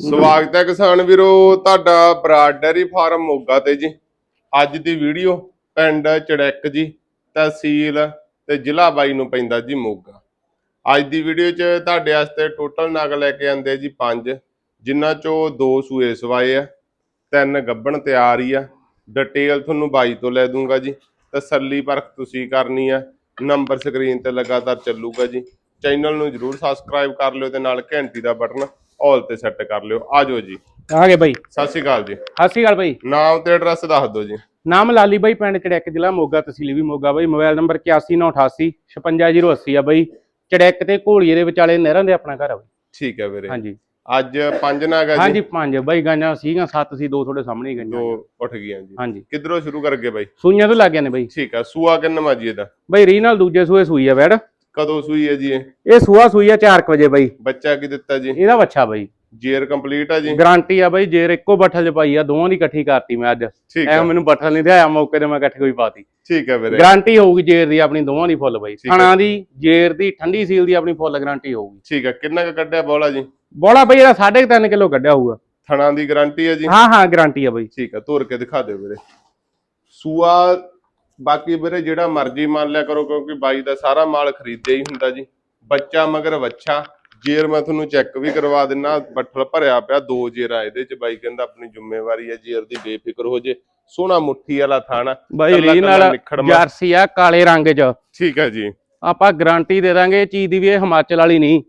ਸਵਾਗਤ ਹੈ ਕਿਸਾਨ ਵੀਰੋ, ਤੁਹਾਡਾ ਬਰਾਡ ਡੈਰੀ ਫਾਰਮ ਮੋਗਾ ਤੇ ਜੀ। ਅੱਜ ਦੀ ਵੀਡੀਓ ਪਿੰਡ ਚੜੈਕ ਜੀ, ਤਹਿਸੀਲ ਤੇ ਜ਼ਿਲ੍ਹਾ ਬਾਈ ਨੂੰ ਪੈਂਦਾ ਜੀ ਮੋਗਾ। ਅੱਜ ਦੀ ਵੀਡੀਓ 'ਚ ਤੁਹਾਡੇ ਵਾਸਤੇ ਟੋਟਲ ਨਗ ਲੈ ਕੇ ਆਂਦੇ ਜੀ ਪੰਜ ਜਿਨ੍ਹਾਂ 'ਚੋਂ ਦੋ ਸੂਏ ਸਵਾਏ ਆ, ਤਿੰਨ ਗੱਬਣ ਤਿਆਰ ਹੀ ਆ। ਡਿਟੇਲ ਤੁਹਾਨੂੰ ਬਾਈ ਤੋਂ ਲੈ ਦੂੰਗਾ ਜੀ, ਤਸੱਲੀ ਪਰਖ ਤੁਸੀਂ ਕਰਨੀ ਆ। ਨੰਬਰ ਸਕਰੀਨ ਤੇ ਲਗਾਤਾਰ ਚੱਲੂਗਾ ਜੀ। ਚੈਨਲ ਨੂੰ ਜਰੂਰ ਸਬਸਕ੍ਰਾਈਬ ਕਰ ਲਿਓ ਤੇ ਨਾਲ ਘੰਟੀ ਦਾ ਬਟਨ ਆਲ ਤੇ ਸੈੱਟ ਕਰ ਲਿਓ। ਆਜੋ ਜੀ। ਆ ਗਏ ਬਾਈ। ਸਤਿ ਸ਼੍ਰੀ ਅਕਾਲ ਜੀ। ਸਤਿ ਸ਼੍ਰੀ ਅਕਾਲ ਬਾਈ। ਨਾਮ ਤੇ ਐਡਰੈਸ ਦੱਸ ਦਿਓ ਜੀ। ਨਾਮ ਲਾਲੀ ਬਾਈ ਪਿੰਡ ਚੜੈਕ ਜ਼ਿਲ੍ਹਾ ਮੋਗਾ ਤਹਿਸੀਲ ਵੀ ਮੋਗਾ ਬਾਈ। ਮੋਬਾਈਲ ਨੰਬਰ 8198 55080 ਆ ਬਾਈ। ਚੜੈਕ ਤੇ ਘੋਲੀਏ ਦੇ ਵਿਚਾਲੇ ਨਹਿਰਾਂ ਦੇ ਆਪਣਾ ਘਰ ਆ ਬਾਈ। ਠੀਕ ਹੈ ਵੀਰੇ। ਹਾਂਜੀ। ਅੱਜ ਪੰਜ ਨਾਗ ਜੀ। ਹਾਂਜੀ ਪੰਜ। ਬਾਈ ਗਾਂਜਾਂ ਸੀਗੀਆਂ ਸੱਤ ਸੀ ਦੋ ਤੁਹਾਡੇ ਸਾਹਮਣੇ ਗਾਂਜਾਂ। ਜੋ ਉੱਠ ਗਈਆਂ ਜੀ। ਹਾਂਜੀ। ਕਿੱਧਰੋਂ ਸ਼ੁਰੂ ਕਰਗੇ ਬਾਈ? ਸੂਈਆਂ ਤੋਂ ਲੱਗ ਗਏ ਨੇ ਬਾਈ। ਠੀਕ ਹੈ ਸੂਆ ਕਿੰਨਾ ਜੀ ਇਹਦਾ? ਬਾਈ ਰੀ ਨਾਲ ਦੂਜੇ ਸੂਏ ਸੂਈ ਆ ਵੈੜ ਕਦੋਂ ਸੂਈ ਹੈ ਜੀ ਇਹ? ਇਹ ਸੂਆ ਸੂਈ ਆ 4 ਵਜੇ ਬਾਈ। ਬੱਚਾ ਕੀ ਦਿੱਤਾ ਜੀ? ਇਹਦਾ ਬੱਚਾ ਬਾਈ। ਜੇਰ ਕੰਪਲੀਟ ਹੈ ਜੀ? ਗਾਰੰਟੀ ਆ ਬਾਈ ਜੇਰ ਇੱਕੋ ਬੱਠਲ ਚ ਪਾਈ ਆ ਦੋਵਾਂ ਦੀ ਇਕੱਠੀ ਕਰਤੀ ਮੈਂ ਅੱਜ। ਠੀਕ ਐ ਮੈਨੂੰ ਬੱਠਲ ਨਹੀਂ ਆਇਆ ਮੌਕੇ ਤੇ ਮੈਂ ਇਕੱਠੀ ਕੋਈ ਪਾਤੀ। ਠੀਕ ਹੈ ਵੀਰੇ। ਗਾਰੰਟੀ ਹੋਊਗੀ ਜੇਰ ਦੀ ਆਪਣੀ ਦੋਵਾਂ ਦੀ ਫੁੱਲ ਬਾਈ। ਥਣਾ ਦੀ ਜੇਰ ਦੀ ਠੰਡੀ ਸੀਲ ਦੀ ਆਪਣੀ ਫੁੱਲ ਗਾਰੰਟੀ ਹੋਊਗੀ। ਠੀਕ ਹੈ ਕਿੰਨਾ ਕੁ ਕੱਢਿਆ ਬੋਲਾ ਜੀ? ਬੋਲਾ ਬਈ ਇਹਦਾ 3.5 ਕਿਲੋ ਕੱਢਿਆ ਹੋਊਗਾ। ਥਣਾ ਦੀ ਗਾਰੰਟੀ ਹੈ ਜੀ? ਹਾਂ ਹਾਂ ਗਾਰੰਟੀ ਆ ਬਈ। ਠੀਕ ਹੈ ਤੋਰ ਕੇ ਦਿਖਾ ਦਿਓ ਵੀਰੇ। ਸੂਆ ਬਾਕੀ ਵੀਰੇ ਜਿਹੜਾ ਮਰਜ਼ੀ ਮੰਨ ਲਿਆ ਕਰੋ ਕਿਉਂਕਿ ਬਾਈ ਦਾ ਸਾਰਾ ਮਾਲ ਖਰੀਦਿਆ ਹੀ ਹੁੰਦਾ ਜੀ। ਬੱਚਾ ਮਗਰ ਵੱਛਾ ਜੇਰ ਮੈਂ ਤੁਹਾਨੂੰ ਚੈੱਕ ਵੀ ਕਰਵਾ ਦਿੰਨਾ ਬੱਠਲ ਭਰਿਆ ਪਿਆ ਦੋ ਜੇਰਾ ਇਹਦੇ ਚ ਬਾਈ ਕਹਿੰਦਾ ਆਪਣੀ ਜ਼ਿੰਮੇਵਾਰੀ ਹੈ ਜੇਰ ਦੀ ਬੇਫਿਕਰ ਹੋ ਜੇ। ਸੋਹਣਾ ਮੁੱਠੀ ਵਾਲਾ ਥਾਣਾ ਬਾਈ ਕੱਲਾ ਰੀ ਕੱਲਾ ਨਾਲ ਨਿਖੜਵਾਂ। ਜਰਸੀ ਆ ਕਾਲੇ ਰੰਗ 'ਚ। ਠੀਕ ਹੈ ਜੀ। ਆਪਾਂ ਗਾਰੰਟੀ ਦੇ ਦਾਂਗੇ ਇਹ ਚੀਜ਼ ਦੀ ਵੀ ਇਹ ਹਿਮਾਚਲ ਵਾਲੀ ਨਹੀਂ।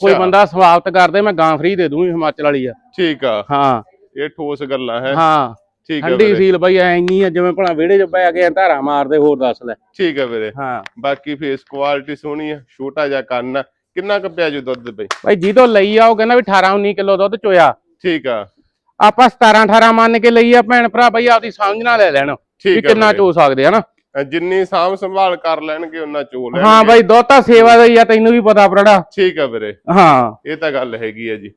ਕੋਈ ਬੰਦਾ ਸਵਾਗਤ ਕਰਦੇ ਮੈਂ ਗਾਂ ਫ੍ਰੀ ਦੇ ਦੂੰ ਹਿਮਾਚਲ ਵਾਲੀ ਆ। ਠੀਕ ਆ। ਹਾਂ। ਇਹ ਠੋਸ ਗੱਲਾਂ ਹੈ। ਹਾਂ। ਠੀਕ ਹੈ ਠੰਡੀ ਸੀਲ ਬਈ ਐ ਇੰਨੀ ਆ ਜਿਵੇਂ ਭਲਾ ਵਿਹੜੇ 'ਚ ਬੈ ਕੇ ਧਾਰਾ ਮਾਰਦੇ ਹੋਰ ਦੱਸ ਲੈ। ਠੀਕ ਹੈ ਵੀਰੇ। ਹਾਂ। ਬਾਕੀ ਫੇਸ ਕੁਆਲਿਟੀ ਸੋਹਣੀ ਹੈ ਛੋਟਾ ਜਿਹਾ ਕੰਨ ਆ। ਕਿੰਨਾ ਕੁ ਪਿਆ ਜੀ ਦੁੱਧ ਬਈ? ਬਾਈ ਜਿਹਦੋਂ ਲਈ ਆ ਉਹ ਕਹਿੰਦਾ ਵੀ 18 19 ਕਿਲੋ ਦੁੱਧ ਚੋਇਆ। ਠੀਕ ਆ। ਆਪਾਂ 17 18 ਮੰਨ ਕੇ ਲਈ ਆ ਭੈਣ ਭਰਾ ਬਈ ਆਪਦੀ ਸਮਝ ਨਾਲ ਲੈ ਲੈਣ ਵੀ ਠੀਕ ਆ ਕਿੰਨਾ। ਚੋ ਸਕਦੇ ਹਨਾ ਜਿੰਨੀ ਸਾਂਭ ਸੰਭਾਲ ਕਰ ਲੈਣਗੇ ਉਹਨਾਂ ਚੋ ਲੈਣਗੇ। ਹਾਂ ਬਾਈ ਦੁੱਧ ਤਾਂ ਸੇਵਾ ਦਾ ਹੀ ਆ ਤੈਨੂੰ ਵੀ ਪਤਾ ਪ੍ਰੜਾ। ਠੀਕ ਆ ਵੀਰੇ। ਹਾਂ। ਇਹ ਤਾਂ ਗੱਲ ਹੈਗੀ ਆ ਜੀ।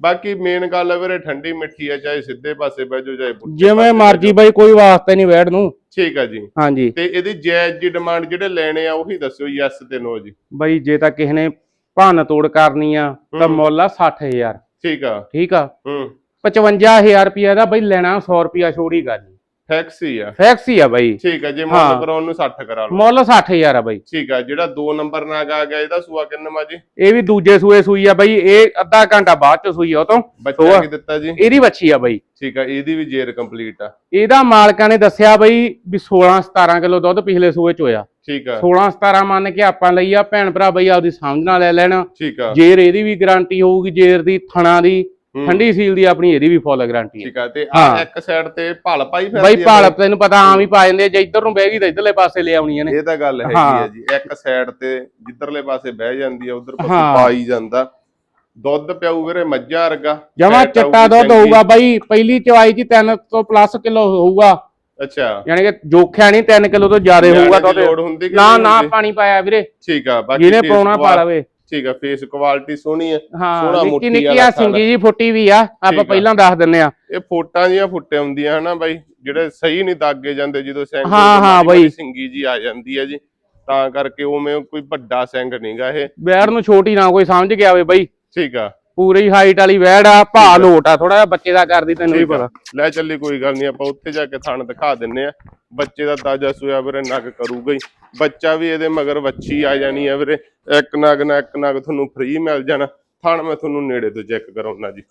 ਬਾਕੀ ਮੇਨ ਗੱਲ ਆ ਵੀਰੇ ਠੰਡੀ ਮਿੱਠੀ ਆ ਚਾਹੇ ਸਿੱਧੇ ਪਾਸੇ ਬਹਿ ਜਾਓ ਚਾਹੇ ਪੁੱਠੇ ਜਿਵੇਂ ਪਾਸੇ ਮਰਜ਼ੀ ਬਾਈ ਕੋਈ ਵਾਸਤੇ ਨਹੀਂ ਬੈਠ ਨੂੰ। ਠੀਕ ਆ ਜੀ। ਹਾਂਜੀ। ਤੇ ਇਹਦੀ ਜਾਇਜ਼ ਜੀ ਡਿਮਾਂਡ ਜਿਹੜੇ ਲੈਣੇ ਆ ਉਹੀ ਦੱਸਿਓ ਯੈਸ ਤੇ ਨੋ ਜੀ। ਬਾਈ ਜੇ ਤਾਂ ਕਿਸੇ ਨੇ ਭੰਨ ਤੋੜ ਕਰਨੀ ਆ ਤਾਂ ਹੂੰ। ਮੁੱਲ ਆ 60000 ਠੀਕ ਆ। ਠੀਕ ਆ? ਹੂੰ। 55000 ਰੁਪਏ ਦਾ ਬਾਈ ਲੈਣਾ 100 ਰੁਪਿਆ ਛੋੜੀ ਗੱਲ ਫੈਕਸ ਹੀ ਆ। ਫੈਕਸ ਹੀ ਆ ਬਾਈ। ਠੀਕ ਆ ਜੇ ਹਾਂ। ਮੁੱਲ ਕਰਾਉਣ ਨੂੰ 60 ਕਰਾ ਲਓ। ਮੁੱਲ 60000 ਆ ਬਾਈ। ਠੀਕ ਆ ਜਿਹੜਾ 2 ਨੰਬਰ ਨਾਗ ਆ ਗਿਆ ਇਹਦਾ ਸੂਆ ਕਿੰਨਾ ਜੀ? ਇਹ ਵੀ ਦੂਜੇ ਸੂਏ ਸੂਈ ਆ ਬਾਈ ਇਹ ਅੱਧਾ ਘੰਟਾ ਬਾਅਦ ਚ ਸੂਈ ਆ ਉਹ ਤੋਂ। ਬੱਚਾ ਸੂਆ। ਕੀ ਦਿੱਤਾ ਜੀ? ਇਹਦੀ ਬੱਚੀ ਆ ਬਾਈ। ਠੀਕ ਆ ਇਹਦੀ ਵੀ ਜੇਰ ਕੰਪਲੀਟ ਆ। ਇਹਦਾ ਮਾਲਕਾਂ ਨੇ ਦੱਸਿਆ ਬਾਈ ਵੀ 16 17 ਕਿਲੋ ਦੁੱਧ ਪਿਛਲੇ ਸੂਏ ਚ ਹੋਇਆ। ਠੀਕ ਆ। 16 17 ਮੰਨ ਕੇ ਆਪਾਂ ਲਈ ਆ ਭੈਣ ਭਰਾ ਬਈ ਆਪਦੀ ਸਮਝ ਨਾਲ ਲੈ ਲੈਣਾ। ਠੀਕ ਆ। ਜੇਰ ਇਹਦੀ ਵੀ ਗਾਰੰਟੀ ਹੋਊਗੀ ਜੇਰ ਦੀ ਥਣਾ ਦੀ। ਠੰਡੀ ਸੀਲ ਦੀ ਆਪਣੀ ਇਹਦੀ ਵੀ ਫੁੱਲ ਗਾਰੰਟੀ ਹੈ ਠੀਕ ਆ ਤੇ ਆ। ਇੱਕ ਸਾਈਡ ਤੇ ਭਲ ਪਾਈ ਫਿਰਦੀ ਬਾਈ ਭਾਲ ਤੈਨੂੰ ਪਤਾ ਆਮ ਹੀ ਪਾ ਜਾਂਦੇ ਜੇ ਇੱਧਰ ਨੂੰ ਬਹਿ ਗਈ ਤਾਂ ਇੱਧਰਲੇ ਪਾਸੇ ਲੈ ਆਉਣੀਆਂ ਨੇ ਇਹ ਤਾਂ ਗੱਲ ਹੈਗੀ ਹਾਂ। ਜੀ ਇੱਕ ਸਾਈਡ ਤੇ ਜਿੱਧਰਲੇ ਪਾਸੇ ਬਹਿ ਜਾਂਦੀ ਆ ਉਧਰ ਪਾਸੇ। ਪਾਈ ਜਾਂਦਾ ਦੁੱਧ ਪਿਆਊ ਵੀਰੇ ਮੱਝਾਂ ਵਰਗਾ ਜਮਾ ਚਿੱਟਾ ਦੁੱਧ। ਹੋਊਗਾ ਬਾਈ ਪਹਿਲੀ ਚਵਾਈ ਚ 3 ਤੋਂ ਪਲੱਸ ਕਿਲੋ ਹੋਊਗਾ ਅੱਛਾ ਯਾਨੀ ਕਿ ਜੋਖਿਆ ਨਹੀਂ 3 ਕਿਲੋ ਤੋਂ ਜ਼ਿਆਦਾ ਹੋਊਗਾ ਦੁੱਧ ਨਾ ਨਾ? ਪਾਣੀ ਪਾਇਆ ਵੀਰੇ ਠੀਕ ਆ ਬਾਕੀ ਜਿਹਨੇ ਪਾਉਣਾ ਪਾ ਲਵੇ ਠੀਕ ਆ ਫੇਸ ਕੁਆਲਿਟੀ ਸੋਹਣੀ ਸੋਹਣਾ ਹਾਂ ਨਿੱਕੀ ਨਿੱਕੀ ਆ। ਸਿੰਗੀ ਜੀ ਫੁੱਟੀ ਵੀ ਆ ਆਪਾਂ। ਪਹਿਲਾਂ ਦੱਸ ਦਿੰਨੇ ਆ ਇਹ ਫੋਟਾਂ ਜੀਆਂ ਫੁੱਟੇ ਹੁੰਦੀਆਂ ਹਨਾ ਬਾਈ ਜਿਹੜੇ ਸਹੀ ਨਹੀਂ ਦਾਗੇ ਜਾਂਦੇ ਜਦੋਂ ਸਿੰਘ ਹਾਂ, ਹਾਂ ਬਾਈ। ਸਿੰਗੀ ਜੀ ਆ ਜਾਂਦੀ ਆ ਜੀ ਤਾਂ ਕਰਕੇ ਉਵੇਂ ਕੋਈ ਵੱਡਾ ਸਿੰਘ ਨਹੀਂਗਾ ਇਹ ਬੈੜ ਨੂੰ ਛੋਟੀ ਨਾ ਕੋਈ ਸਮਝ ਕੇ ਆਵੇ ਬਾਈ ਠੀਕ ਆ ਪੂਰੀ ਹਾਈਟ ਵਾਲੀ ਵੈੜ ਆ ਭਾ ਲੋਟ ਆ ਥੋੜਾ ਜਿਹਾ ਬੱਚੇ ਦਾ ਕਰਦੀ ਤੈਨੂੰ ਵੀ। ਪਤਾ ਲੈ ਚੱਲੀ ਕੋਈ ਗੱਲ ਨਹੀਂ ਆਪਾਂ ਉੱਥੇ ਜਾ ਕੇ ਥਣ ਦਿਖਾ ਦਿੰਨੇ ਆ ਬੱਚੇ ਦਾ ਤਾਜਾ ਸੋਇਆ ਵੀਰੇ ਨਗ ਕਰੂਗਾ ਹੀ। ਬੱਚਾ ਵੀ ਇਹਦੇ ਮਗਰ ਵੱਛੀ ਆ ਜਾਣੀ ਆ ਵੀਰੇ। ਇੱਕ ਨਗ ਨਾ ਇੱਕ ਨਗ ਤੁਹਾਨੂੰ ਫ੍ਰੀ ਮਿਲ ਜਾਣਾ। ਥਣ ਮੈਂ ਤੁਹਾਨੂੰ ਨੇੜੇ ਤੋਂ ਚੈੱਕ ਕਰਾਉਣਾ ਜੀ।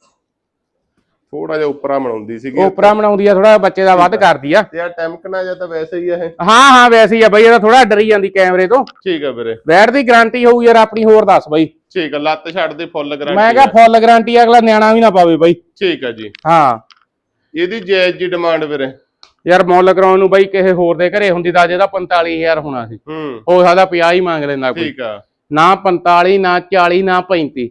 ਥੋੜਾ ਜਿਹਾ ਉੱਪਰਾਂ ਬਣਾਉਂਦੀ ਸੀਗੀ। ਉਪਰਾ ਬਣਾਉਂਦੀ ਆ ਥੋੜਾ ਬੱਚੇ ਦਾ ਵੱਧ ਕਰਦੀ ਆ। ਤੇ ਆ ਟੈਂਕਣਾ ਜਾਂ ਤਾਂ ਵੈਸੇ ਹੀ ਆ ਇਹ? ਹਾਂ ਹਾਂ ਵੈਸੇ ਹੀ ਆ ਬਾਈ ਇਹਦਾ ਥੋੜਾ ਡਰੀ ਜਾਂਦੀ ਕੈਮਰੇ ਤੋਂ। ਠੀਕ ਆ ਵੀਰੇ। ਵੈੜ ਦੀ ਗਾਰੰਟੀ ਹੋਊ ਯਾਰ ਆਪਣੀ ਹੋਰ ਦੱਸ ਬਾਈ। ਠੀਕ ਆ ਲੱਤ ਛੱਡ ਦੇ ਫੁੱਲ ਗਾਰੰਟੀ ਮੈਂ ਕਿਹਾ ਫੁੱਲ ਗਾਰੰਟੀ ਅਗਲਾ ਨਿਆਣਾ ਵੀ ਨਾ ਪਾਵੇ ਬਾਈ। ਠੀਕ ਆ ਜੀ। ਹਾਂ। ਇਹਦੀ ਜਾਇਜ਼ ਜੀ ਡਿਮਾਂਡ ਵੀਰੇ। ਯਾਰ ਮੁੱਲ ਕਰਾਉਣ ਨੂੰ ਬਾਈ ਕਿਸੇ ਹੋਰ ਦੇ ਘਰੇ ਹੁੰਦੀ ਤਾਂ ਜਿਹਦਾ 45000 ਹੋਣਾ ਸੀ। ਹੂੰ। ਹੋ ਸਕਦਾ 50 ਹੀ ਮੰਗ ਲੈਂਦਾ ਕੋਈ। ਠੀਕ ਆ। ਨਾ 45 ਨਾ 40 ਨਾ 35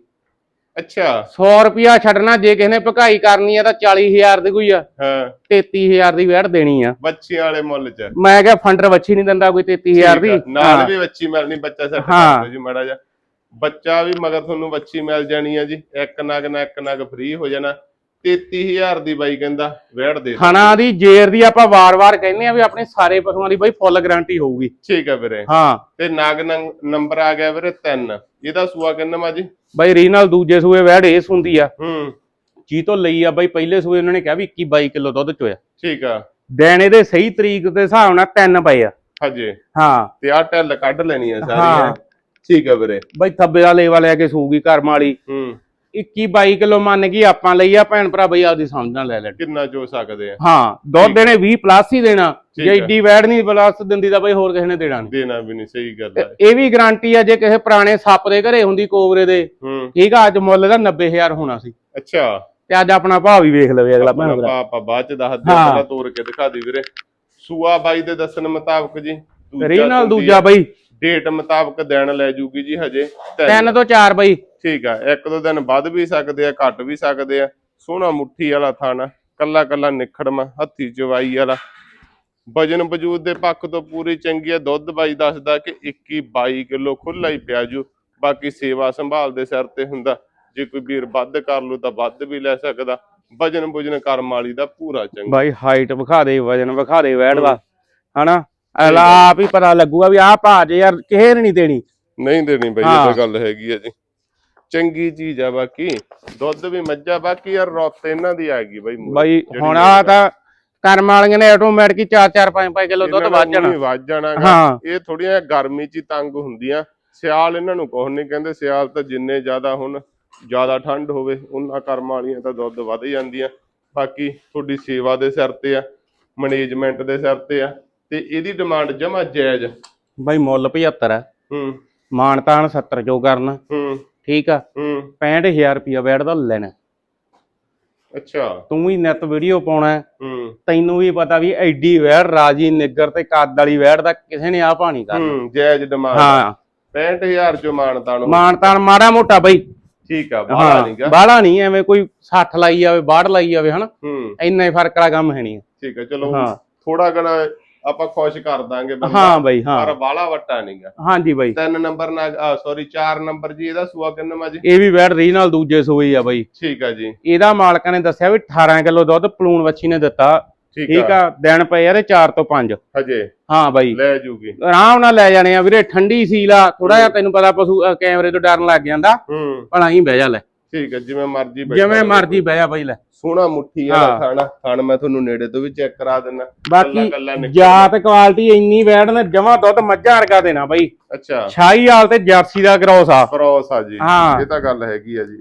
ਅੱਛਾ। 100 ਰੁਪਿਆ ਛੱਡਣਾ ਜੇ ਕਿਸੇ ਨੇ ਭਕਾਈ ਕਰਨੀ ਆ ਤਾਂ 40000 ਦੀ ਕੋਈ ਆ। ਹਾਂ। 33000 ਦੀ ਵੈੜ ਦੇਣੀ ਆ। ਬੱਚਿਆਂ ਵਾਲੇ ਮੁੱਲ ਚ। ਮੈਂ ਕਿਹਾ ਫੰਡਰ ਵੱਛੀ ਨਹੀਂ ਦਿੰਦਾ ਕੋਈ 33000 ਦੀ। ਨਾਲ ਵੀ ਬੱਚੀ ਮਿਲਣੀ ਬੱਚਾ ਸੈੱਟ। ਕਰ ਜੀ ਮਾੜਾ ਜਿਹਾ। ਬੱਚਾ ਵੀ ਮਗਰ ਤੁਹਾਨੂੰ ਬੱਚੀ ਮਿਲ ਜਾਣੀ ਆ ਜੀ। ਇੱਕ ਨਗ ਨਾ ਇੱਕ ਨਗ ਫ੍ਰੀ ਹੋ ਜਾਣਾ। 33000 ਦੀ ਬਾਈ ਕਹਿੰਦਾ ਵੈੜ ਦੇ। ਖਾਣਾ ਦੀ ਜੇਰ ਦੀ ਆਪਾਂ ਵਾਰ-ਵਾਰ ਕਹਿੰਦੇ ਆ ਵੀ ਆਪਣੇ ਸਾਰੇ ਪਸ਼ੂਆਂ ਦੀ ਬਾਈ ਫੁੱਲ ਗਾਰੰਟੀ ਹੋਊਗੀ। ਠੀਕ ਆ ਵੀਰੇ। ਹਾਂ। ਤੇ ਨਗ ਨੰਬਰ ਆ ਗਿਆ ਵੀਰੇ 3 ਇਹਦਾ ਸੂਆ ਕਿੰਨਾ ਮਾ ਜੀ? ਬਾਈ ਰੀਨਲ ਦੂਜੇ ਸੂਏ ਵੈੜ ਇਸ ਹੁੰਦੀ ਆ। ਹੂੰ। ਜੀ ਤੋਂ ਲਈ ਆ ਬਾਈ ਪਹਿਲੇ ਸੂਏ ਉਹਨਾਂ ਨੇ ਕਿਹਾ ਵੀ 21 22 ਕਿਲੋ ਦੁੱਧ ਚੋਇਆ। ਠੀਕ ਆ। ਦਿਨ ਇਹਦੇ ਸਹੀ ਤਰੀਕ ਦੇ ਹਿਸਾਬ ਨਾਲ ਤਿੰਨ ਪਏ ਆ। ਹਜੇ। ਹਾਂ। ਤੇ ਆ ਟੈਲ ਕੱਢ ਲੈਣੀ ਆ ਹਾਂ। ਸਾਰੀਆਂ ਠੀਕ ਆ ਵੀਰੇ। ਬਾਈ ਥੱਬੇ ਦਾ ਲੇਵਾ ਲੈ ਕੇ ਸੂਗੀ ਘਰ ਵਾਲੀ। ਹੂੰ। 21 22 ਕਿਲੋ ਮੰਨ ਗਈ ਆਪਾਂ ਲਈ ਆ ਭੈਣ ਭਰਾ ਬਈ ਆਪਦੀ ਸਮਝ ਨਾਲ ਲੈ ਲੈਣ। ਕਿੰਨਾ ਜੋ ਸਕਦੇ ਆ? ਹਾਂ ਦੁੱਧ ਦੇਣੇ 20 ਪਲੱਸ ਹੀ ਦੇਣਾ। ਜੇ। ਏਡੀ ਵੈੜ ਨਹੀਂ ਪਲੱਸ ਦਿੰਦੀ ਤਾਂ ਬਈ ਹੋਰ ਕਿਸੇ ਨੇ ਦੇਣਾ ਨਹੀਂ ਦੇਣਾ ਵੀ ਨਹੀਂ ਸਹੀ ਗੱਲ ਹੈ ਇਹ ਵੀ ਗਾਰੰਟੀ ਆ ਜੇ ਕਿਸੇ ਪੁਰਾਣੇ ਸੱਪ ਦੇ ਘਰੇ ਹੁੰਦੀ ਕੋਬਰੇ ਦੇ। ਠੀਕ ਆ ਅੱਜ ਮੁੱਲ ਦਾ 90000 ਹੋਣਾ ਸੀ। ਅੱਛਾ। ਤੇ ਅੱਜ ਆਪਣਾ ਭਾਅ ਵੀ ਵੇਖ ਲਵੇ ਅਗਲਾ ਭੈਣ ਭਰਾ। ਆਪਾਂ ਬਾਅਦ ਚ ਦੱਸਦੇ ਆ ਹਾਂ। ਪਹਿਲਾਂ ਤੋੜ ਕੇ ਦਿਖਾ ਦੀ ਵੀਰੇ। ਸੂਆ ਬਾਈ ਦੇ ਦੱਸਣ ਮੁਤਾਬਕ ਜੀ ਦੂਜਾ ਰੀਨਲ ਸੂੰਦੀ ਦੂਜਾ ਬਈ। ਡੇਟ ਮੁਤਾਬਕ ਦਿਨ ਲੈ ਜੂਗੀ ਜੀ ਹਜੇ ਤਿੰਨ। ਤੋਂ ਚਾਰ ਬਈ। ਠੀਕ ਆ ਇੱਕ ਦੋ ਦਿਨ ਵੱਧ ਵੀ ਸਕਦੇ ਆ ਘੱਟ ਵੀ ਸਕਦੇ ਆ। ਸੋਹਣਾ ਮੁੱਠੀ ਵਾਲਾ ਥਾਣਾ ਕੱਲਾ ਕੱਲਾ ਨਿਖੜਮਾ ਹੱਥੀ ਚਵਾਈ ਵਾਲਾ। ਵਜਨ ਵਜੂਦ ਦੇ ਪੱਖ ਤੋਂ ਪੂਰੀ ਚੰਗੀ ਆ ਦੁੱਧ ਬਾਈ ਦੱਸਦਾ ਕਿ 21 22 ਕਿਲੋ ਖੁੱਲਾ ਹੀ ਪਿਆ ਜੂ। ਬਾਕੀ ਸੇਵਾ ਸੰਭਾਲ ਦੇ ਸਿਰ ਤੇ ਹੁੰਦਾ। ਜੇ ਕੋਈ ਵੀਰ ਵੱਧ ਕਰ ਲੂ ਤਾਂ ਵੱਧ ਵੀ ਲੈ ਸਕਦਾ। ਵਜਨ ਵਜਨ ਕਰਮ ਵਾਲੀ ਦਾ ਪੂਰਾ ਚੰਗਾ। ਬਾਈ ਹਾਈਟ ਵਿਖਾ ਦੇ ਵਜਨ ਵਿਖਾ ਦੇ ਵੈੜ ਦਾ। ਹਨਾ? ਅਗਲਾ ਆਪ ਹੀ ਪਤਾ ਲੱਗੂਗਾ ਵੀ ਆਹ ਭਾਅ ਜੇ ਯਾਰ ਕਿਸੇ ਨੇ ਨਹੀਂ ਦੇਣੀ। ਨਹੀਂ ਦੇਣੀ ਬਈ ਇਹ। ਤਾਂ ਗੱਲ ਹੈਗੀ ਆ ਜੀ। ਚੰਗੀ ਚੀਜ਼ ਆ ਬਾਕੀ ਦੁੱਧ ਵੀ ਮੱਝਾ ਬਾਕੀ ਯਾਰ ਰੁੱਤ ਇਹਨਾਂ ਦੀ ਆ ਗਈ ਬਈ ਮੂਹਰੇ। ਬਾਈ ਜਿਹੜੀ ਹੁਣ ਆ ਤਾਂ ਕਰਮ ਵਾਲੀਆਂ ਨੇ ਆਟੋਮੈਟਿਕ ਹੀ 4 4 5 5 ਕਿਲੋ ਦੁੱਧ ਇਹਨਾਂ ਵੱਧ ਜਾਣਾ। ਹੀ ਵੱਧ ਜਾਣਾ ਗਾ। ਹਾਂ। ਇਹ ਥੋੜੀਆਂ ਗਰਮੀ ਚ ਹੀ ਤੰਗ ਹੁੰਦੀਆਂ। ਸਿਆਲ ਇਹਨਾਂ ਨੂੰ ਕੁਛ ਨਹੀਂ ਕਹਿੰਦੇ। ਸਿਆਲ ਤਾਂ ਜਿੰਨੇ ਜ਼ਿਆਦਾ ਹੁਣ ਜ਼ਿਆਦਾ ਠੰਡ ਹੋਵੇ ਉਹਨਾਂ ਕਰਮ ਵਾਲੀਆਂ ਤਾਂ ਦੁੱਧ ਵਧ ਜਾਂਦੀਆਂ। ਬਾਕੀ ਤੁਹਾਡੀ ਸੇਵਾ ਦੇ ਸਿਰ ਤੇ ਆ ਮੈਨੇਜਮੈਂਟ ਦੇ ਸਿਰ ਤੇ ਆ। ਤੇ ਇਹਦੀ ਡਿਮਾਂਡ ਜਮਾ ਜਾਇਜ਼ ਬਾਈ ਮੁੱਲ 75 ਹੈ। ਹੂੰ ਮਾਨਤਾਨ 70 ਜੋ ਕਰਨਾ। ਹੂੰ। ਠੀਕ ਆ। ਹੂੰ। 65000 ਰੁਪਿਆ ਵੈੜ ਦਾ ਲੈਣਾ। ਅੱਛਾ। ਤੂੰ ਵੀ ਨਿਤ ਵੀਡੀਓ ਪਾਉਣਾ ਹੈ, ਤੈਨੂੰ ਵੀ ਪਤਾ ਵੀ ਐਡੀ ਵੈੜ ਰਾਜੀ ਨਿੱਗਰ ਤੇ ਕੱਦ ਵਾਲੀ ਵੈੜ ਦਾ ਕਿਸੇ ਨੇ ਆ ਪਾਣੀ ਕਰ ਹੂੰ ਜਾਇਜ਼ ਡਿਮਾਂਡ ਹਾਂ। 65000 ਚੋਂ ਮਾਨਤਾ ਨੂੰ ਮਾਨਤਾਨ ਮਾੜਾ ਮੋਟਾ ਬਾਈ। ਠੀਕ ਆ ਹਾਂ ਨਹੀਂਗਾ ਬਾਹਲਾ ਨਹੀਂ ਐਵੇਂ ਕੋਈ 60 ਲਾਈ ਜਾਵੇ 62 ਲਾਈ ਜਾਵੇ ਹਨਾ। ਇੰਨਾ ਹੀ ਫ਼ਰਕ ਵਾਲਾ ਕੰਮ ਹੈ ਨਹੀਂ। ਠੀਕ ਆ ਚਲੋ। ਥੋੜਾ ਗਣਾ ਆਪਾਂ ਖੁਸ਼ ਕਰ ਦਾਂਗੇ ਬੰਦਾ। ਹਾਂ ਬਾਈ ਹਾਂ। ਪਰ ਬਾਲਾ ਵੱਟਾ ਨਹੀਂਗਾ। ਹਾਂਜੀ ਬਾਈ। ਤਿੰਨ ਨੰਬਰ ਨਾਲ ਸੌਰੀ ਚਾਰ ਨੰਬਰ ਜੀ ਇਹਦਾ ਸੂਆ ਕਿੰਨਾ ਜੀ? ਇਹ ਵੀ ਵੈੜ ਰੀਜਨਲ ਦੂਜੇ ਸੂਈ ਆ ਬਾਈ। ਠੀਕ ਆ ਜੀ। ਇਹਦਾ ਮਾਲਕਾਂ ਨੇ ਦੱਸਿਆ ਵੀ 18 ਕਿਲੋ ਦੁੱਧ ਪਲੂਣ ਵੱਛੀ ਨੇ ਦਿੱਤਾ। ਠੀਕ ਆ। ਦਿਨ ਪਏ ਆ ਤੇ 4 ਤੋਂ 5 ਹਜੇ। ਹਾਂ ਬਾਈ। ਲੈ ਜੂਗੀ। ਆਰਾਮ ਨਾਲ ਲੈ ਜਾਣੇ ਆ ਵੀਰੇ ਠੰਡੀ ਸੀਲ ਆ। ਥੋੜਾ ਜਿਹਾ ਤੈਨੂੰ ਪਤਾ ਪਸ਼ੂ ਕੈਮਰੇ ਤੋਂ ਡਰਨ ਲੱਗ ਜਾਂਦਾ। ਹੂੰ। ਭਲਾ ਹੀ ਬਹਿ ਜਾ ਲੈ। ਠੀਕ ਆ ਜਿਵੇਂ ਮਰਜ਼ੀ ਜਿਵੇਂ ਮਰਜ਼ੀ ਬਹਿ ਜਾ ਬਾਈ ਲੈ। ਸੋਹਣਾ ਮੁੱਠੀ ਵਾਲਾ ਹਾਂ। ਖਾਣਾ ਖਾਣ ਮੈਂ ਤੁਹਾਨੂੰ ਨੇੜੇ ਤੋਂ ਵੀ ਚੈੱਕ ਕਰਾ ਦਿੰਦਾ। ਬਾਕੀ ਜਾਤ ਕੁਆਲਿਟੀ ਇੰਨੀ ਵੈੜ ਨੇ ਜਮਾ ਦੁੱਧ ਮੱਝਾਂ ਵਰਗਾ ਦੇਣਾ ਬਾਈ। ਅੱਛਾ। ਸ਼ਾਹੀ ਹਾਲ ਤੇ ਜਰਸੀ ਦਾ ਕ੍ਰੋਸ ਆ। ਕਰੋਸ ਆ ਜੀ। ਹਾਂ। ਇਹ ਤਾਂ ਗੱਲ ਹੈਗੀ ਆ ਜੀ।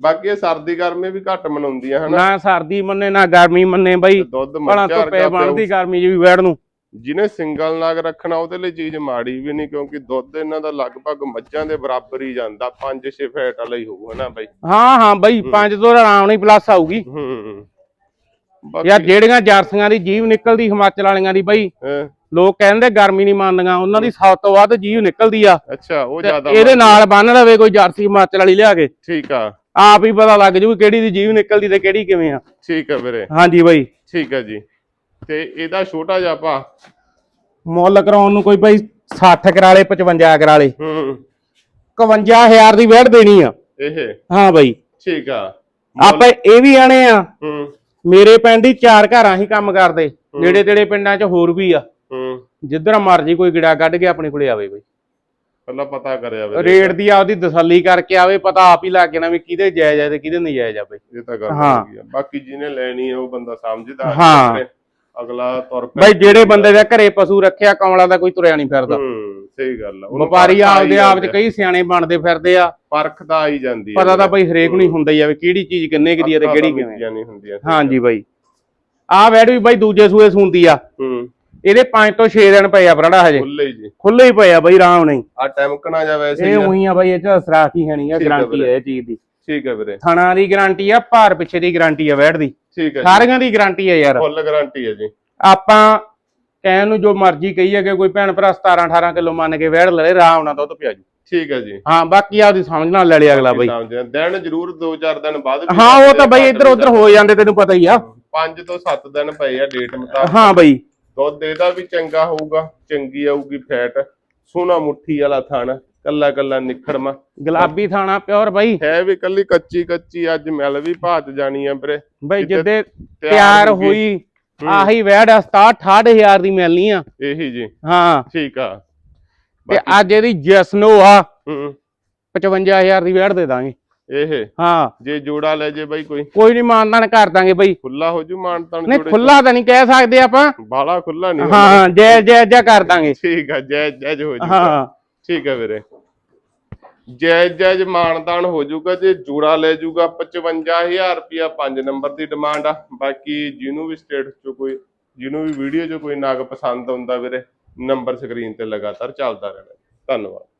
ਬਾਕੀ ਇਹ ਸਰਦੀ ਗਰਮੀ ਵੀ ਘੱਟ ਮਨਾਉਂਦੀਆਂ ਹਨਾ? ਨਾ ਸਰਦੀ ਮੰਨੇ ਨਾ ਗਰਮੀ ਮੰਨੇ ਬਾਈ। ਦੁੱਧ ਮੱਝਾਂ ਵਰਗਾ ਬਣਦੀ ਗਰਮੀ ਜੀ ਵੀ ਵੈੜ ਨੂੰ। ਜਿਹਨੇ ਸਿੰਗਲ ਨਾਗ ਰੱਖਣਾ ਉਹਦੇ ਲਈ ਚੀਜ਼ ਮਾੜੀ ਵੀ ਨਹੀਂ ਕਿਉਂਕਿ ਦੁੱਧ ਇਹਨਾਂ ਦਾ ਲਗਭਗ ਮੱਝਾਂ ਦੇ ਬਰਾਬਰ ਹੀ ਜਾਂਦਾ। 5-6 ਫੈਟ ਵਾਲਾ ਹੀ ਹੋਊ ਹਨਾ ਬਾਈ? ਹਾਂ ਹਾਂ ਬਾਈ ਪੰਜ ਤੋਂ ਆਰਾਮ ਨਹੀਂ ਪਲੱਸ ਆਊਗੀ। ਹੂੰ ਯਾਰ ਜਿਹੜੀਆਂ ਜਰਸੀਆਂ ਦੀ ਜੀਵ ਨਿਕਲਦੀ ਹਿਮਾਚਲ ਵਾਲੀਆਂ ਦੀ ਬਾਈ ਲੋਕ ਕਹਿੰਦੇ ਗਰਮੀ ਨਹੀਂ ਮੰਨਦੀਆਂ ਉਹਨਾਂ ਦੀ ਸਭ ਤੋਂ ਵੱਧ ਜੀਵ ਨਿਕਲਦੀ ਆ। ਅੱਛਾ ਉਹ ਜ਼ਿਆਦਾ ਇਹਦੇ ਨਾਲ ਬੰਨ ਲਵੇ ਕੋਈ ਜਰਸੀ ਹਿਮਾਚਲ ਵਾਲੀ ਲਿਆ ਕੇ। ਠੀਕ ਆ। ਆਪ ਹੀ ਪਤਾ ਲੱਗ ਜੂ ਕਿਹੜੀ ਦੀ ਜੀਵ ਨਿਕਲਦੀ ਤੇ ਕਿਹੜੀ ਕਿਵੇਂ ਆ। ਠੀਕ ਆ ਵੀਰੇ। ਹਾਂਜੀ ਬਾਈ। ਠੀਕ ਆ ਜੀ। ਤੇ ਇਹਦਾ ਛੋਟਾ ਜਿਹਾ ਆਪਾਂ ਮੁੱਲ ਕਰਾਉਣ ਨੂੰ ਕੋਈ ਬਾਈ 60 ਕਰਾਲੇ 55 ਕਰਾਲੇ ਹੂੰ। 51000 ਦੀ ਵੇੜ ਦੇਣੀ ਆ। ਇਹ? ਹਾਂ ਬਾਈ। ਠੀਕ ਆ। ਆਪਾਂ ਇਹ ਵੀ ਆਣੇ ਆ। ਹੂੰ। ਮੇਰੇ ਪਿੰਡ ਹੀ ਚਾਰ ਘਰਾਂ ਹੀ ਕੰਮ ਕਰਦੇ। ਨੇੜੇ ਤੇੜੇ ਪਿੰਡਾਂ 'ਚ ਹੋਰ ਵੀ ਆ। ਹੂੰ। ਜਿੱਧਰ ਮਰਜ਼ੀ ਕੋਈ ਗਿੜਾ ਕੱਢ ਕੇ ਆਪਣੇ ਕੋਲੇ ਆਵੇ ਬਾਈ। ਪਹਿਲਾਂ ਪਤਾ ਕਰਿਆ ਵੀਰੇ ਰੇਟ ਦੀ ਆਪਦੀ ਤਸੱਲੀ ਕਰਕੇ ਆਵੇ ਪਤਾ ਆਪ ਹੀ ਲੱਗ ਜਾਣਾ ਵੀ ਕਿਹਦੇ ਜਾਇਜ਼ ਆ ਤੇ ਕਿਹਦੇ ਨਹੀਂ ਜਾਇਜ਼ ਆ ਬਾਈ। ਇਹ ਤਾਂ ਗੱਲ ਹਾਂ। ਹੈਗੀ ਆ। ਬਾਕੀ ਜਿਹਨੇ ਲੈਣੀ ਹੈ ਉਹ ਬੰਦਾ ਸਮਝਦਾ। ਹਾਂ। ਅਗਲਾ ਤੁਰ ਪੈ ਬਾਈ ਜਿਹੜੇ ਬੰਦੇ ਦੇ ਘਰੇ ਪਸ਼ੂ ਰੱਖਿਆ ਕਮਲਾ ਦਾ ਕੋਈ ਤੁਰਿਆ ਨਹੀਂ ਫਿਰਦਾ। ਹੂੰ ਸਹੀ ਗੱਲ ਆ। ਉਹਨੂੰ ਵਪਾਰੀ ਪਰਖ ਆਪਦੇ ਆਈ ਆਪ 'ਚ ਜਾਂਦੀ ਆ। ਕਈ ਸਿਆਣੇ ਬਣਦੇ ਫਿਰਦੇ ਆ। ਪਰਖ ਤਾਂ ਆਈ ਜਾਂਦੀ ਆ ਪਤਾ ਤਾਂ। ਬਾਈ ਹਰੇਕ ਨੂੰ ਹੀ ਹੁੰਦਾ ਹੀ ਆ ਵੀ ਕਿਹੜੀ ਚੀਜ਼ ਕਿੰਨੇ ਕੁ ਦੀ ਆ ਤੇ ਕਿਹੜੀ ਕਿਵੇਂ ਮਿੱਠੀਆਂ ਨਹੀਂ ਹੁੰਦੀਆਂ ਹਾਂਜੀ ਬਾਈ। ਆਹ ਵੈੜ ਵੀ ਬਾਈ ਦੂਜੇ ਸੂਏ ਸੁੰਦੀ ਆ। ਹੂੰ। ਇਹਦੇ 5 ਤੋਂ 6 ਦਿਨ ਪਏ ਆ ਬਰੜਾ ਹਜੇ। ਖੁੱਲੇ ਹੀ ਜੀ। ਖੁੱਲੇ ਹੀ ਪਏ ਆ ਬਾਈ ਆਰਾਮ ਨਹੀਂ ਆ ਟੈਮਕਣਾ ਜਾ ਵੈਸੇ ਇਹ ਆ। ਉਹੀ ਆ ਬਾਈ ਇਹ ਚ ਸਰਾਖ ਹੀ ਹੈਣੀ ਆ ਆ ਗਾਰੰਟੀ। ਹੈ ਇਹ ਚੀਜ਼ ਦੀ। ਠੀਕ ਹੈ ਵੀਰੇ। ਥਣਾ ਦੀ ਗਾਰੰਟੀ ਆ ਭਾਰ ਪਿੱਛੇ ਦੀ ਗਾਰੰਟੀ ਆ ਵੈੜ ਦੀ। ਠੀਕ ਹੈ ਸਾਰਿਆਂ ਦੀ ਗਾਰੰਟੀ ਆ ਯਾਰ। ਫੁੱਲ ਗਾਰੰਟੀ ਹੈ ਜੀ। ਆਪਾਂ ਕਹਿਣ ਨੂੰ ਜੋ ਮਰਜ਼ੀ ਕਹੀਏ ਕਿ ਕੋਈ ਭੈਣ ਭਰਾ 17 18 ਕਿਲੋ ਮੰਨ ਕੇ ਵੈੜ ਲੜੇ ਆਰਾਮ ਨਾਲ ਦੁੱਧ ਪਿਆ ਜੂ। ਠੀਕ ਹੈ ਜੀ। ਹਾਂ ਬਾਕੀ ਆਪਦੀ ਸਮਝ ਨਾਲ ਲੈ ਲਿਆ ਅਗਲਾ ਬਾਈ। ਦਿਨ ਜ਼ਰੂਰ 2-4 ਦਿਨ ਬਾਅਦ ਹਾਂ ਉਹ ਤਾਂ ਬਾਈ ਇੱਧਰ ਉੱਧਰ ਹੋ। ਜਾਂਦੇ ਤੈਨੂੰ ਪਤਾ ਹੀ ਆ। 5 ਤੋਂ 7 ਦਿਨ ਪਏ ਆ ਡੇਟ ਮੁਤਾਬਕ। ਹਾਂ ਬਾਈ। ਦੁੱਧ ਇਹਦਾ ਵੀ ਚੰਗਾ ਹੋਊਗਾ ਚੰਗੀ ਆਊਗੀ ਫੈਟ ਸੋਹਣਾ ਮੁੱਠੀ ਵਾਲਾ ਥਣ। ਕੱਲਾ ਕੱਲਾ ਨਿਖੜਮਾ ਗੁਲਾਬੀ ਥਾਣਾ ਪਿਓਰ ਬਾਈ। ਹੈ ਵੀ ਕੱਲੀ ਕੱਚੀ ਕੱਚੀ ਅੱਜ ਮਿਲ ਵੀ ਭਾਤ ਜਾਣੀ ਆ ਵੀਰੇ। ਬਾਈ ਜਿੱਦੇ ਤਿਆਰ। ਹੋਈ ਆਹੀ ਵੈੜ 67 68000 ਦੀ ਮਿਲਣੀ ਆ। ਇਹੀ ਜੀ। ਹਾਂ। ਠੀਕ ਆ। ਤੇ ਅੱਜ ਇਹਦੀ ਜਸਨੋ ਆ ਹੂੰ। 55000 ਦੀ ਵੈੜ ਦੇ ਦਾਂਗੇ। ਇਹ? ਹਾਂ। ਜੇ ਜੋੜਾ ਲੈ ਜੇ ਬਾਈ ਕੋਈ। ਕੋਈ ਨਹੀਂ ਮਾਨਦਾਨ ਕਰ ਦਾਂਗੇ ਬਈ। ਖੁੱਲਾ ਹੋ ਜੂ ਮਾਨਤਾਨ ਨਹੀਂ ਜੋੜੇ ਖੁੱਲਾ ਤਾਂ ਨਹੀਂ ਕਹਿ ਸਕਦੇ ਆਪਾਂ। ਬਾਲਾ ਖੁੱਲਾ ਨਹੀਂ ਹਾਂ ਜੈ ਜੈ ਜੈ ਕਰ ਦਾਂਗੇ। ਠੀਕ ਆ ਜੈ ਜੈ ਹੋ ਜੂ ਹਾਂ। ਠੀਕ ਹੈ ਵੀਰੇ। ਜੈ ਜੈ ਮਾਨਦਾਨ ਹੋ ਜਾਊਗਾ ਜੇ ਜੋੜਾ ਲੈ ਜਾਊਗਾ 55000 ਰੁਪਿਆ 5 ਨੰਬਰ ਦੀ ਡਿਮਾਂਡ ਆ। ਬਾਕੀ ਜਿਹਨੂੰ ਵੀ ਸਟੇਟ ਚੋਂ ਕੋਈ, ਜਿਹਨੂੰ ਵੀ ਵੀਡੀਓ 'ਚ ਕੋਈ ਨਾਗ ਪਸੰਦ ਆਉਂਦਾ ਵੀਰੇ ਨੰਬਰ ਸਕਰੀਨ ਤੇ ਲਗਾਤਾਰ ਚੱਲਦਾ ਰਹਿਣਾ। ਧੰਨਵਾਦ।